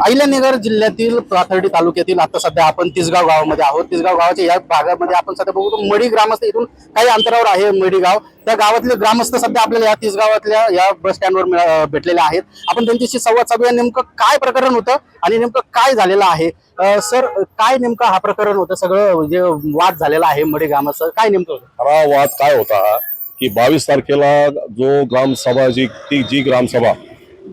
अहिल्यानगर जिल्ह्यातील पाथर्डी तालुक्यातील आता सध्या आपण तिसगाव गावामध्ये आहोत. तिसगाव गावाच्या या भागामध्ये आपण सध्या बघतो मडी ग्रामस्थ इथून काही अंतरावर आहे मडी गाव. त्या गावातले ग्रामस्थ सध्या आपल्याला या तिसगावातल्या या बस स्टँडवर भेटलेल्या भेटलेले आहेत. आपण त्यांच्याशी संवाद साधूया. नेमकं काय प्रकरण होतं आणि नेमकं काय झालेलं आहे? सर काय नेमकं हा प्रकरण होतं? सगळं जे वाद झालेला आहे मडी ग्रामाचं काय नेमकं होतं? हा वाद काय होता की बावीस तारखेला जो ग्रामसभा जी ती जी ग्रामसभा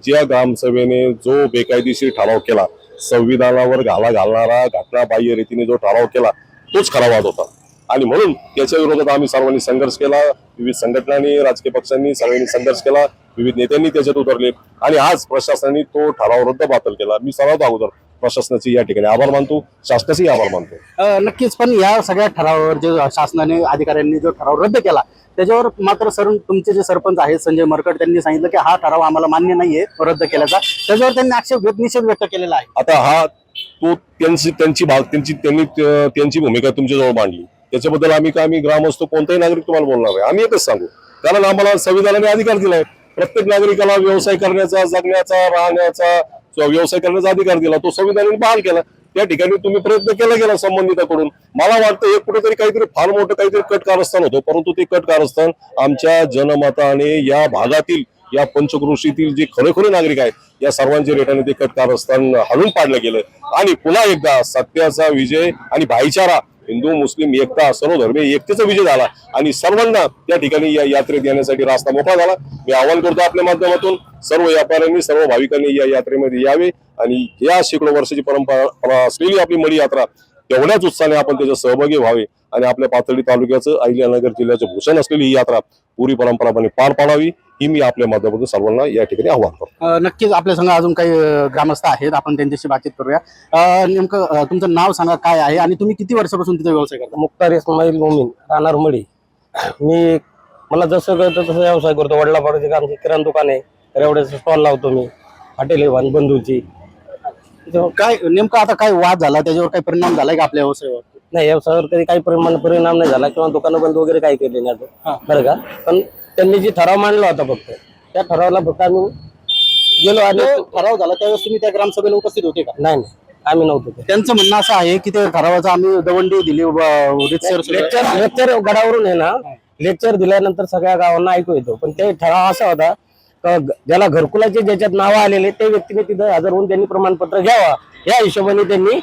ज्या ग्रामसभेने जो बेकायदेशीर ठराव केला संविधानावर घाला घालणारा घटनाबाह्य रीतीने जो ठराव केला तोच खरा वाद होता. आणि म्हणून त्याच्या विरोधात आम्ही सर्वांनी संघर्ष केला विविध संघटनांनी राजकीय पक्षांनी सगळ्यांनी संघर्ष केला विविध नेत्यांनी त्याच्यात उतरले. आणि आज प्रशासनाने तो ठराव रद्द बातल केला. मी सर्वात अगोदर प्रशासनाचे या ठिकाणी आभार मानतो शासनाचेही आभार मानतो. नक्कीच पण या सगळ्या ठरावावर जे शासनाने अधिकाऱ्यांनी जो ठराव रद्द केला त्याच्यावर मात्र सर तुमचे जे सरपंच आहेत संजय मरकट त्यांनी सांगितलं की हा ठराव आम्हाला मान्य नाहीये रद्द केल्याचा त्याच्यावर त्यांनी आक्षेप घेत निषेध व्यक्त केलेला आहे. आता हा तो त्यांची त्यांची भाग त्यांची त्यांनी त्या- त्यांची भूमिका तुमच्याजवळ मांडली. त्याच्याबद्दल आम्ही काय आम्ही ग्रामस्थ कोणताही नागरिक तुम्हाला बोलणार आहे आम्ही एकच सांगू. कारण आम्हाला संविधानाने अधिकार दिलाय. प्रत्येक नागरिकाला व्यवसाय करण्याचा जगण्याचा राहण्याचा व्यवसाय करण्याचा अधिकार दिला तो संविधानाने बहाल केला त्या ठिकाणी तुम्ही प्रयत्न केला गेला संबंधिताकडून. मला वाटतं हे कुठेतरी काहीतरी फार मोठं काहीतरी कट कारस्थान होतं परंतु ते कट कारस्थान आमच्या जनमताने या भागातील या पंचकृषीतील जे खरेखुरे नागरिक आहेत या सर्वांच्या रेटाने ते कट कारस्थान हलून पाडलं गेलं. आणि पुन्हा एकदा सत्याचा विजय आणि भाईचारा हिंदू मुस्लिम एकता सर्व धर्मीय एकतेचा विजय झाला. आणि सर्वांना त्या ठिकाणी या यात्रेत येण्यासाठी रास्ता मोकळा झाला. मी आवाहन करतो आपल्या माध्यमातून सर्व व्यापाऱ्यांनी सर्व भाविकांनी या यात्रेमध्ये यावे. आणि या शेकडो वर्षाची परंपरा असलेली आपली मडी यात्रा तेवढ्याच उत्साहाने आपण त्याच्या सहभागी व्हावे. आणि आपल्या पाथर्डी तालुक्याचं अहिल्यानगर जिल्ह्याचं भूषण असलेली ही यात्रा पुरी परंपरापणे पार पाडावी ही मी आपल्या माध्यमातून सर्वांना या ठिकाणी आव्हान करतो. नक्कीच आपल्या संघ अजून काही ग्रामस्थ आहेत आपण त्यांच्याशी बातचीत करूया. अ, नेमकं तुमचं नाव सांगा काय आहे आणि तुम्ही किती वर्षापासून तिथे व्यवसाय करता? मुक्तार इस्माईल मोमीन राहणार मडी मी मला जसं कळतं तसं व्यवसाय करतो. वडिलापाडाचे आमचे किराणा दुकान आहे रेवड्याचं स्टॉल लावतो मी. हॉटेल आहे वान बंधूची. काय नेमकं आता काय वाद झाला? त्याच्यावर काही परिणाम झालाय का आपल्या व्यवसायावर? नाही व्यवसायावर कधी काही परिमाण परिणाम नाही झाला किंवा दुकानं बंद वगैरे काही केले नाही. अजून. बरं का? पण त्यांनी जी ठराव मांडला होता फक्त त्या ठरावाला फक्त आम्ही गेलो आणि ठराव झाला त्यावेळेस तुम्ही त्या ग्रामसभेला उपस्थित होते का? नाही नाही. आम्ही नव्हतो ते. त्यांचं म्हणणं असं आहे की ते ठरावाचा आम्ही दवंडी दिली रितसर. लेक्चर लेक्चर गडावरून आहे ना लेक्चर दिल्यानंतर सगळ्या गावांना ऐकू येतो. पण ते ठराव असा होता ज्याला घरकुलाचे ज्याच्यात नावं आलेले ते व्यक्तीने तिथं हजर होऊन त्यांनी प्रमाणपत्र घ्यावा. या हिशोबाने त्यांनी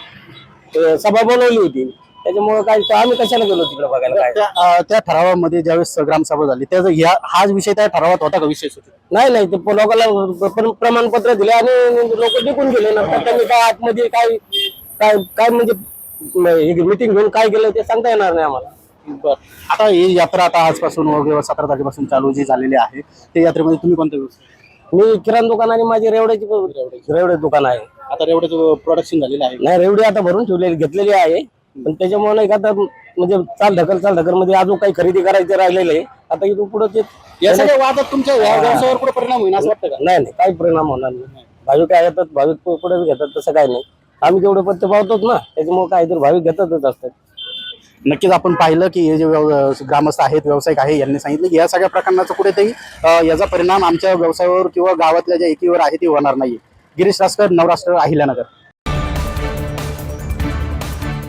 सभा बोलवली होती. त्याच्यामुळे काय आम्ही कशाला गेलो तिकडे बघायला काय? त्या त्या ठरावामध्ये ज्यावेळेस ग्रामसभा झाली त्याचा ह्या हाच विषय त्या ठरावात होता का होते नाही नाही ते लोकांना प्र- प्रमाणपत्र दिले आणि लोक निघून गेले. नंतर त्यांनी काय आतमध्ये काय काय काय म्हणजे मिटिंग घेऊन काय केलं ते सांगता येणार नाही आम्हाला. बरं. आता ही यात्रा आता आजपासून वगैरे सतरा तारखेपासून चालू जी झालेली आहे त्या यात्रेमध्ये तुम्ही कोणत्या व्यवसाय मी किराणा दुकान आणि माझी रेवड्याची रेवडे दुकान आहे. आता एवढं प्रोडक्शन झालेलं आहे. नाही रेवडी आता भरून ठेवलेली घेतलेली आहे. पण त्याच्यामुळे नाही का आता म्हणजे चाल ढकल चाल ढकलमध्ये अजून काही खरेदी करायचे राहिलेले. आहे. आता इथून पुढे ते या सगळ्या वादात तुमच्या या व्यवसायावर कुठे परिणाम होईल असं वाटतं का? नाही नाही काही परिणाम होणार नाही. भाविक काय येतात भाविक पुढे घेतात तसं काही नाही. आम्ही जेवढे पत्ते पावतोच ना त्याच्यामुळे काहीतरी भाविक घेतातच असतात. नक्कीच आपण पाहिलं की हे जे व्यव- ग्रामस्थ आहेत व्यावसायिक आहे यांनी सांगितलं की या सगळ्या प्रकरणाचा कुठेतरी याचा परिणाम आमच्या व्यवसायावर किंवा गावातल्या ज्या एकीवर आहे ती होणार नाही गिरीश रासकर नवराष्ट्र अहिल्यानगर.